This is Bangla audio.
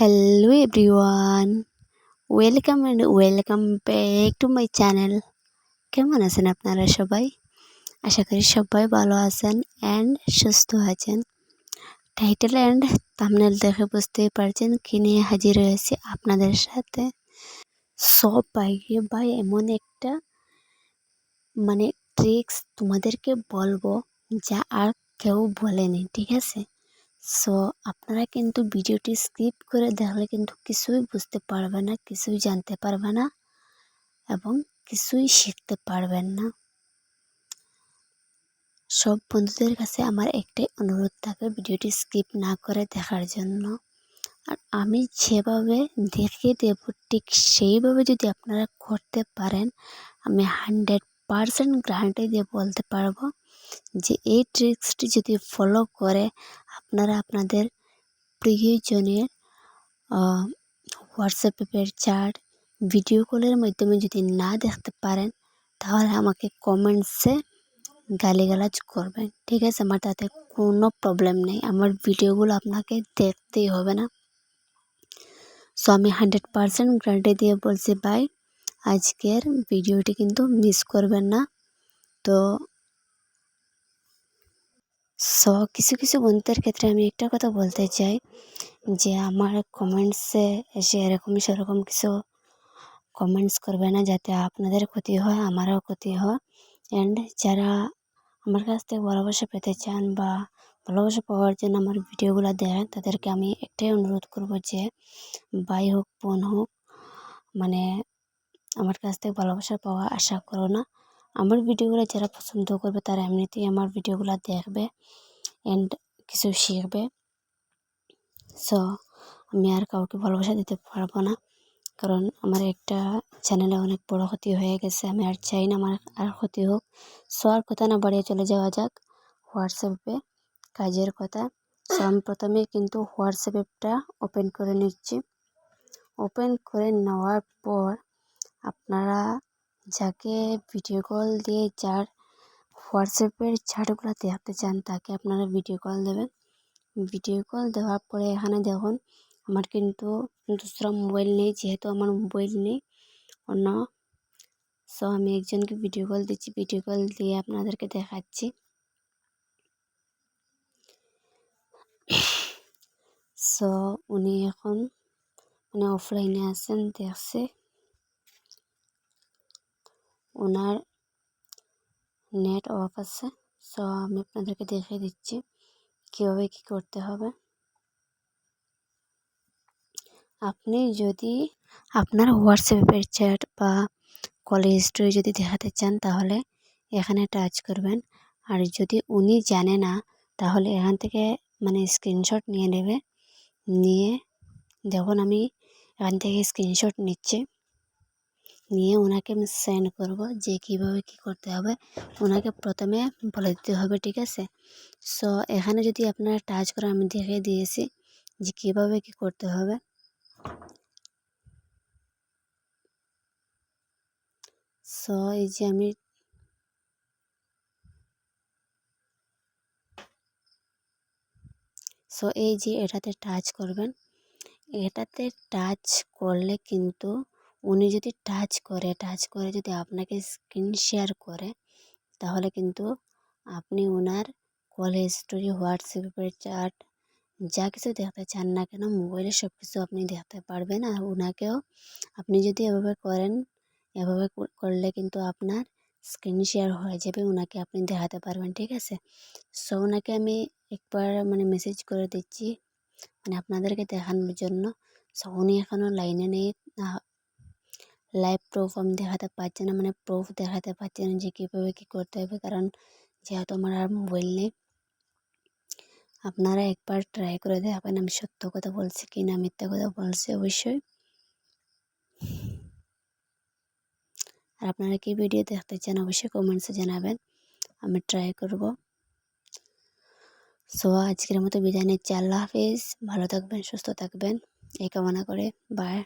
Hello everyone welcome and welcome back to my channel কেমন আছেন আপনারা সবাই? আশা করি সবাই ভালো আছেন অ্যান্ড সুস্থ আছেন। টাইটেল অ্যান্ড তামনেল দেখে বুঝতেই পারছেন কি নিয়ে হাজির হয়েছে আপনাদের সাথে। সব বাইকে ভাই, এমন একটা মানে ট্রিক্স তোমাদেরকে বলব যা আর কেউ বলেনি, ঠিক আছে? সো আপনারা কিন্তু ভিডিওটি স্কিপ করে দেখলে কিন্তু কিছুই বুঝতে পারবে না, কিছুই জানতে পারবে না এবং কিছুই শিখতে পারবেন না। সব বন্ধুদের কাছে আমার একটাই অনুরোধ থাকে ভিডিওটি স্কিপ না করে দেখার জন্য। আর আমি যেভাবে দেখিয়ে দেব, ঠিক সেইভাবে যদি আপনারা করতে পারেন, আমি হান্ড্রেড পারসেন্ট গ্যারান্টি দিয়ে বলতে পারব। যে এই ট্রিক্সটি যদি ফলো করে, আপনারা আপনাদের প্রিয়জনের হোয়াটসঅ্যাপের চার্ট ভিডিও কলের মাধ্যমে যদি না দেখতে পারেন, তাহলে আমাকে কমেন্টসে গালিগালাজ করবেন। ঠিক আছে? আমার তাতে কোনো প্রবলেম নেই। আমার ভিডিওগুলো আপনাকে দেখতেই হবে না। সো আমি হান্ড্রেড পারসেন্ট গ্যারান্টি দিয়ে বলছি, ভাই, আজকের ভিডিওটি কিন্তু মিস করবেন না। তো সো কিছু কিছু বন্ধুদের ক্ষেত্রে আমি একটা কথা বলতে চাই যে আমার কমেন্টসে এসে এরকম সেরকম কিছু কমেন্টস করবে না যাতে আপনাদের ক্ষতি হয়, আমারও ক্ষতি হয়। অ্যান্ড যারা আমার কাছ থেকে ভালোবাসা পেতে চান বা ভালোবাসা পাওয়ার জন্য আমার ভিডিওগুলো দেন, তাদেরকে আমি একটাই অনুরোধ করব যে ভাই হোক বোন হোক মানে আমার কাছ থেকে ভালোবাসা পাওয়া আশা করো না। আমার ভিডিওগুলো যারা পছন্দ করবে তারা এমনিতেই আমার ভিডিওগুলো দেখবে অ্যান্ড কিছু শিখবে। সো আমি আর কাউকে ভালোবাসা দিতে পারব না। কারণ আমার একটা চ্যানেলে অনেক বড় ক্ষতি হয়ে গেছে। আমি আর চাই না আমার আর ক্ষতি হোক। সো আর কথা না বাড়িয়ে চলে যাওয়া যাক হোয়াটসঅ্যাপে কাজের কথা। সো আমি প্রথমে কিন্তু হোয়াটসঅ্যাপ অ্যাপটা ওপেন করে নিচ্ছি। ওপেন করে নেওয়ার পর আপনারা যাকে ভিডিও কল দিয়ে যার হোয়াটসঅ্যাপের চ্যাটগুলো দেখতে চান তাকে আপনারা ভিডিও কল দেবেন। ভিডিও কল দেওয়ার পরে এখানে দেখুন, আমার কিন্তু দুসরা মোবাইল নেই, যেহেতু আমার মোবাইল নেই অন্য সো আমি একজনকে ভিডিও কল দিচ্ছি ভিডিও কল দিয়ে আপনাদেরকে দেখাচ্ছি। সো উনি এখন মানে অফলাইনে আছেন, দেখছে। ওনার নেট অফ আছে সো আমি আপনাদেরকে দেখিয়ে দিচ্ছি কীভাবে কী করতে হবে। আপনি যদি আপনার হোয়াটসঅ্যাপের চ্যাট বা কলেজ হিস্ট্রি যদি দেখাতে চান, তাহলে এখানে টাচ করবেন। আর যদি উনি জানে না, তাহলে এখান থেকে মানে স্ক্রিনশট নিয়ে নেবে। নিয়ে যখন আমি এখান থেকে স্ক্রিনশট নিচ্ছি। নিয়ে ওনাকে আমি সেন্ড করব যে কীভাবে কী করতে হবে। ওনাকে প্রথমে বলে দিতে হবে, ঠিক আছে? সো এখানে যদি আপনারা টাচ করে আমি দেখে দিয়েছি যে কীভাবে কী করতে হবে। সো এই যে আমি সো এই যে এটাতে টাচ করবেন। এটাতে টাচ করলে কিন্তু উনি যদি টাচ করে টাচ করে যদি আপনাকে স্ক্রিন শেয়ার করে, তাহলে কিন্তু আপনি ওনার কল হিস্টোরি হোয়াটসঅ্যাপের চ্যাট যা কিছু দেখতে চান না কেন মোবাইলে সব কিছু আপনি দেখতে পারবেন। আর ওনাকেও আপনি যদি এভাবে করেন, এভাবে করলে কিন্তু আপনার স্ক্রিন শেয়ার হয়ে যাবে ওনাকে আপনি দেখাতে পারবেন, ঠিক আছে? সো ওনাকে আমি একবার মানে মেসেজ করে দিচ্ছি মানে আপনাদেরকে দেখানোর জন্য। সো উনি এখনও লাইনে নেই লাইভ প্রুফ আমি দেখাতে পারছি না মানে প্রুফ দেখাতে পারছি না যে কীভাবে কী করতে হবে, কারণ যেহেতু আমার আর মোবাইল নেই, আপনারা একবার ট্রাই করে দেখাবেন আমি সত্য কথা বলছি কি না, মিথ্যা কথা বলছি অবশ্যই। আর আপনারা কি ভিডিও দেখতে চান অবশ্যই কমেন্টসে জানাবেন, আমি ট্রাই করব। সো আজকের মতো বিদায় নিচ্ছি, আল্লাহ হাফিজ, ভালো থাকবেন, সুস্থ থাকবেন, এই কামনা করে বাই